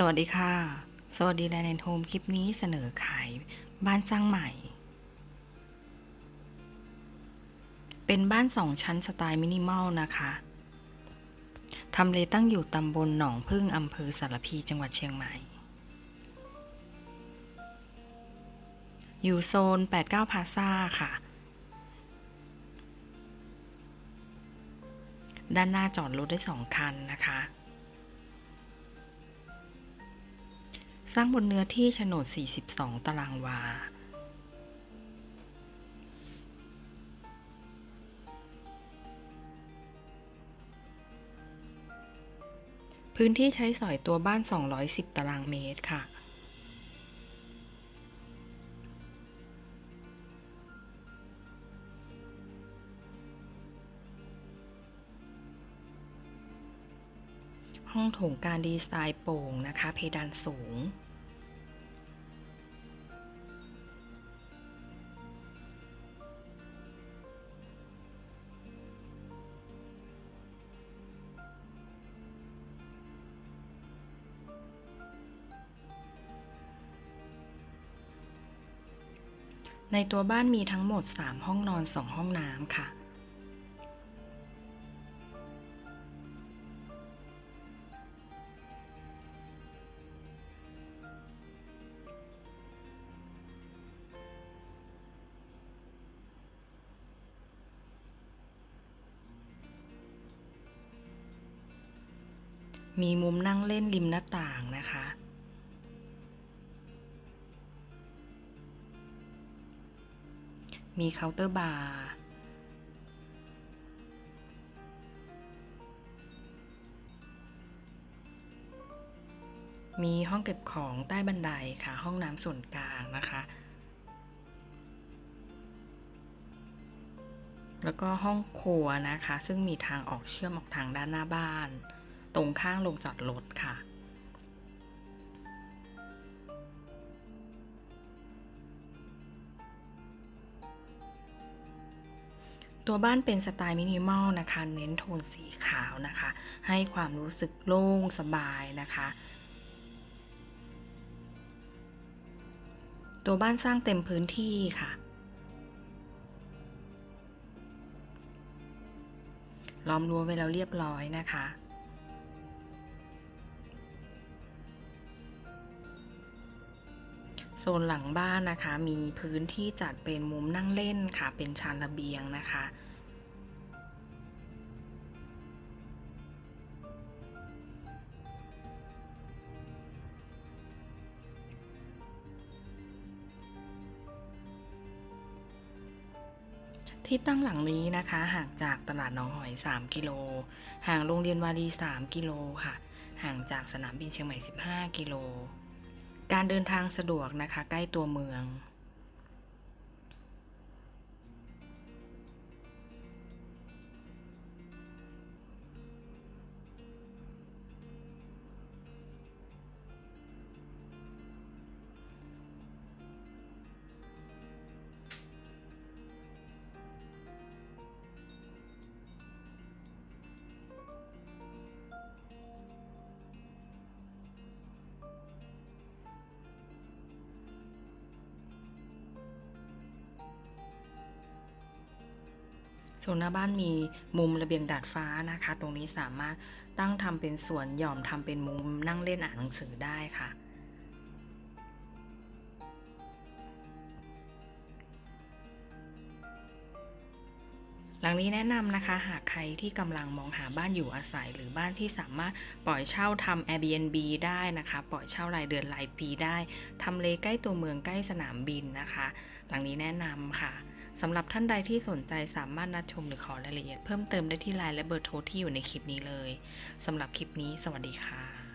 สวัสดีค่ะ สวัสดีแลนด์โฮมคลิปนี้เสนอขายบ้านสร้างใหม่ เป็นบ้านสองชั้นสไตล์มินิมอลนะคะทำเลตั้งอยู่ตำบลหนองพึ่งอำเภอสารพีจังหวัดเชียงใหม่ อยู่โซน 89 พาซ่าค่ะ ด้านหน้าจอดรถได้สองคันนะคะ สร้างบนเนื้อที่โฉนด 42 ตารางวา พื้นที่ใช้สอยตัวบ้าน 210 ตารางเมตรค่ะ ห้องโถงการดีไซน์โปร่งนะคะ เพดานสูง ในตัวบ้านมีทั้งหมด 3 ห้องนอน 2 ห้องน้ำค่ะ มีมุมนั่งเล่นริมหน้าต่างนะคะ มีเคาน์เตอร์บาร์มีห้องเก็บของใต้บันไดค่ะ ห้องน้ำส่วนกลางนะคะ แล้วก็ห้องครัวนะคะ ซึ่งมีทางออกเชื่อมออกทางด้านหน้าบ้าน ตรงข้างลงจอดรถค่ะ ตัวบ้านเป็นสไตล์มินิมอลนะคะ เน้นโทนสีขาวนะคะ ให้ความรู้สึกโล่งสบายนะคะตัวบ้านสร้างเต็มพื้นที่ค่ะ ล้อมรั้วไว้แล้วเรียบร้อยนะคะ นหลังบ้านนะคะ มีพื้นที่จัดเป็นมุมนั่งเล่นค่ะ เป็นชานระเบียงนะคะ ที่ตั้งหลังนี้นะคะ ห่างจากตลาดหนองหอย 3 กิโล ห่างโรงเรียนวารี 3 กิโลค่ะ ห่างจากสนามบินเชียงใหม่ 15 กิโล การเดินทางสะดวกนะคะ ใกล้ตัวเมือง โซนหน้าบ้านมีมุมระเบียงดาดฟ้านะคะ ตรงนี้สามารถตั้งทำเป็นสวนหย่อมทำเป็นมุมนั่งเล่นอ่านหนังสือได้ค่ะหลังนี้แนะนำนะคะหากใครที่กำลังมองหาบ้านอยู่อาศัย หรือบ้านที่สามารถปล่อยเช่าทำ Airbnb ได้นะคะ ปล่อยเช่ารายเดือนรายปีได้ทำเลใกล้ตัวเมืองใกล้สนามบินนะคะ หลังนี้แนะนำค่ะ สำหรับท่านใดที่สนใจสามารถนัดชมหรือขอรายละเอียดเพิ่มเติมได้ที่ไลน์และเบอร์โทรที่อยู่ในคลิปนี้เลยสำหรับคลิปนี้ สวัสดีค่ะ